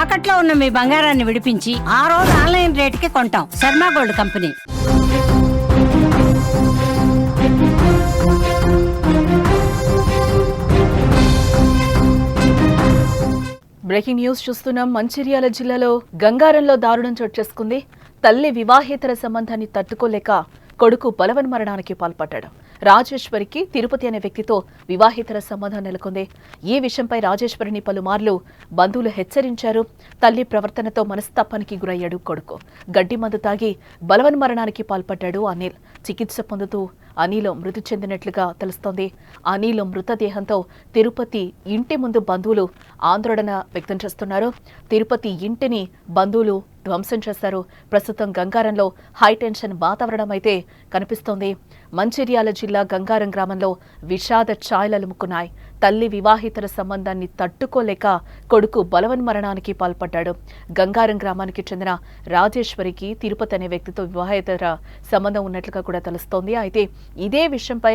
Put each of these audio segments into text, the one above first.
తాకట్లో ఉన్న మీ బంగారాన్ని విడిపించి ఆ రోజు ఆన్లైన్ రేటుకి కొంటాం. Sharma gold company. Breaking news చూస్తున్నాం. మంచిర్యాల జిల్లాలో గంగారంలో దారుణం చోటు చేసుకుంది. తల్లి వివాహేతర సంబంధాన్ని తట్టుకోలేక కొడుకు బలవన్మరణానికి పాల్పడ్డాడు. రాజేశ్వరికి తిరుపతి అనే వ్యక్తితో వివాహేతర సంబంధం నెలకొంది. ఈ విషయంపై రాజేశ్వరిని పలుమార్లు బంధువులు హెచ్చరించారు. తల్లి ప్రవర్తనతో మనస్తాపానికి గురయ్యాడు కొడుకు. గడ్డి మందు తాగి బలవన్మరణానికి పాల్పడ్డాడు అనిల్. చికిత్స పొందుతూ అనిల్ మృతి చెందినట్లుగా తెలుస్తోంది. అనిల్ మృతదేహంతో తిరుపతి ఇంటి ముందు బంధువులు ఆందోళన వ్యక్తం చేస్తున్నారు. తిరుపతి ఇంటిని బంధువులు ధ్వంసం చేశారు ప్రస్తుతం గంగారంలో హైటెన్షన్ వాతావరణం అయితే కనిపిస్తోంది. మంచిర్యాల జిల్లా గంగారం గ్రామంలో విషాద ఛాయలలుముకున్నాయి తల్లి వివాహితర సంబంధాన్ని తట్టుకోలేక కొడుకు బలవన్మరణానికి పాల్పడ్డాడు. గంగారం గ్రామానికి చెందిన రాజేశ్వరికి తిరుపతి అనే వ్యక్తితో వివాహేతర సంబంధం ఉన్నట్లుగా కూడా తెలుస్తోంది. అయితే ఇదే విషయంపై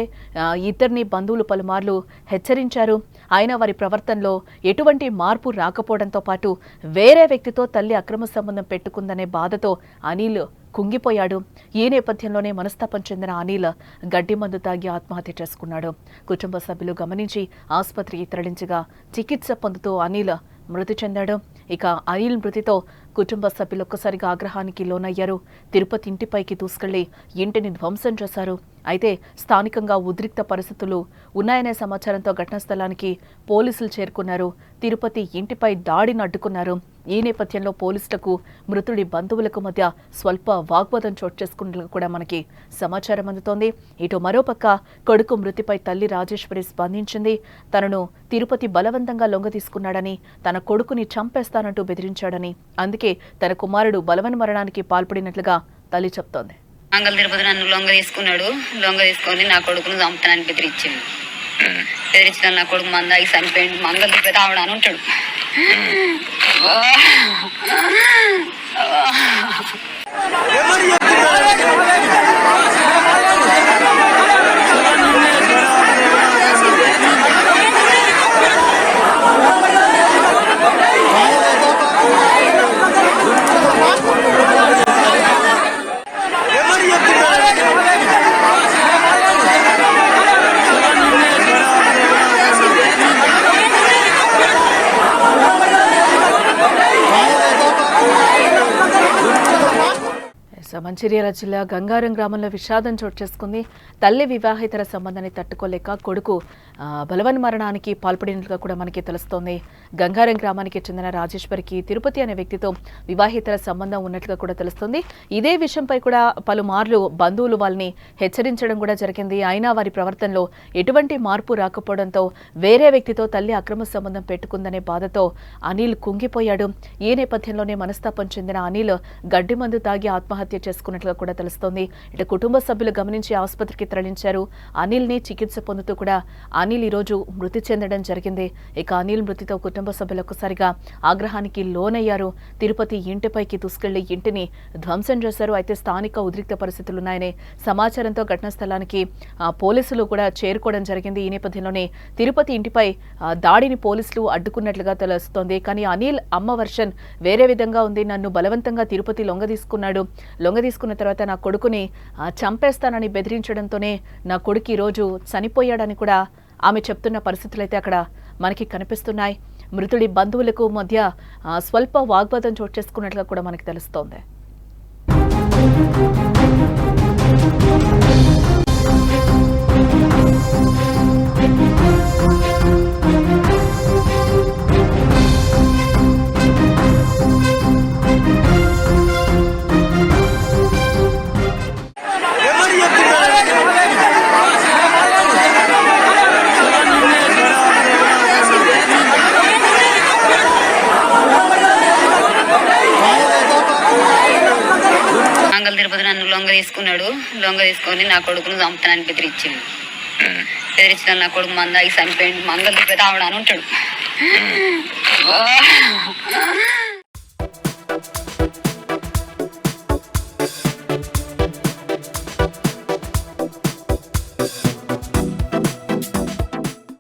ఇద్దరిని బంధువులు పలుమార్లు హెచ్చరించారు. ఆయన వారి ప్రవర్తనలో ఎటువంటి మార్పు రాకపోవడంతో పాటు వేరే వ్యక్తితో తల్లి అక్రమ సంబంధం పెట్టుకుందనే బాధతో అనిల్ కుంగిపోయాడు. ఈ నేపథ్యంలోనే మనస్తాపం చెందిన అనిల్ గడ్డి మందు తాగి ఆత్మహత్య చేసుకున్నాడు. కుటుంబ సభ్యులు గమనించి ఆసుపత్రికి తరలించగా చికిత్స పొందుతూ అనిల్ మృతి చెందాడు. ఇక అనిల్ మృతితో కుటుంబ సభ్యులు ఒక్కసారిగా ఆగ్రహానికి లోనయ్యారు. తిరుపతి ఇంటిపైకి దూసుకెళ్ళి ఇంటిని ధ్వంసం చేశారు. అయితే స్థానికంగా ఉద్రిక్త పరిస్థితులు ఉన్నాయనే సమాచారంతో ఘటనా స్థలానికి పోలీసులు చేరుకున్నారు. తిరుపతి ఇంటిపై దాడిని అడ్డుకున్నారు. ఈ నేపథ్యంలో పోలీసులకు మృతుడి బంధువులకు మధ్య స్వల్ప వాగ్వాదం చోటు చేసుకున్నట్లు కూడా మనకి సమాచారం అందుతోంది. ఇటు మరోపక్క కొడుకు మృతిపై తల్లి రాజేశ్వరి స్పందించింది. తనను తిరుపతి బలవంతంగా లొంగ తీసుకున్నాడని తన కొడుకుని చంపేస్తానంటూ బెదిరించాడని అందుకే తన కుమారుడు బలవన్ మరణానికి పాల్పడినట్లుగా తల్లి చెప్తోంది. మంగళ తిరుపతి నన్ను లొంగ తీసుకున్నాడు. లొంగ తీసుకొని నా కొడుకును చంపుతానని బెదిరించింది బెదిరించిన నా కొడుకు మందాకి చనిపోయింది మంగళ తిరుపతి ఆవిడ అని ఉంటాడు. మంచిర్యాల జిల్లా గంగారం గ్రామంలో విషాదం చోటు చేసుకుంది. తల్లి వివాహేతర సంబంధాన్ని తట్టుకోలేక కొడుకు బలవన్ మరణానికి పాల్పడినట్లుగా కూడా మనకి తెలుస్తోంది. గంగారం గ్రామానికి చెందిన రాజేశ్వరికి తిరుపతి అనే వ్యక్తితో వివాహేతర సంబంధం ఉన్నట్లుగా కూడా తెలుస్తోంది. ఇదే విషయంపై కూడా పలుమార్లు బంధువులు వాళ్ళని హెచ్చరించడం కూడా జరిగింది. అయినా వారి ప్రవర్తనలో ఎటువంటి మార్పు రాకపోవడంతో వేరే వ్యక్తితో తల్లి అక్రమ సంబంధం పెట్టుకుందనే బాధతో అనిల్ కుంగిపోయాడు. ఈ నేపథ్యంలోనే మనస్తాపం చెందిన అనిల్ గడ్డి మందు తాగి ఆత్మహత్య చేసుకున్నట్లుగా కూడా తెలుస్తోంది. ఇటు కుటుంబ సభ్యులు గమనించి ఆసుపత్రికి తరలించారు. అనిల్ని చికిత్స పొందుతూ కూడా అనిల్ ఈరోజు మృతి చెందడం జరిగింది. ఇక అనిల్ మృతితో కుటుంబ సభ్యులు ఒక్కసారిగా ఆగ్రహానికి లోనయ్యారు. తిరుపతి ఇంటిపైకి దూసుకెళ్ళి ఇంటిని ధ్వంసం చేశారు. అయితే స్థానిక ఉద్రిక్త పరిస్థితులున్నాయనే సమాచారంతో ఘటనా స్థలానికి పోలీసులు కూడా చేరుకోవడం జరిగింది. ఈ నేపథ్యంలోనే తిరుపతి ఇంటిపై దాడిని పోలీసులు అడ్డుకున్నట్లుగా తెలుస్తోంది. కానీ అనిల్ అమ్మ వర్షన్ వేరే విధంగా ఉంది. నన్ను బలవంతంగా తిరుపతి లొంగ తీసుకున్నాడు లొంగ తీసుకున్న తర్వాత నా కొడుకుని చంపేస్తానని బెదిరించడంతోనే నా కొడుకు ఈరోజు చనిపోయాడని కూడా ఆమె చెప్తున్న పరిస్థితులైతే అక్కడ మనకి కనిపిస్తున్నాయి. మృతుడి బంధువులకు మధ్య స్వల్ప వాగ్వాదం చోటు చేసుకున్నట్లుగా కూడా మనకి తెలుస్తోంది. మంగళ తిరుపతి నన్ను లొంగ తీసుకున్నాడు. లొంగ తీసుకొని నా కొడుకును చంపుతానని బెదిరించింది బెదిరించిన నా కొడుకు మందాకి చనిపోయింది మంగళ తిరుపతి ఆవిడ అని ఉంటాడు.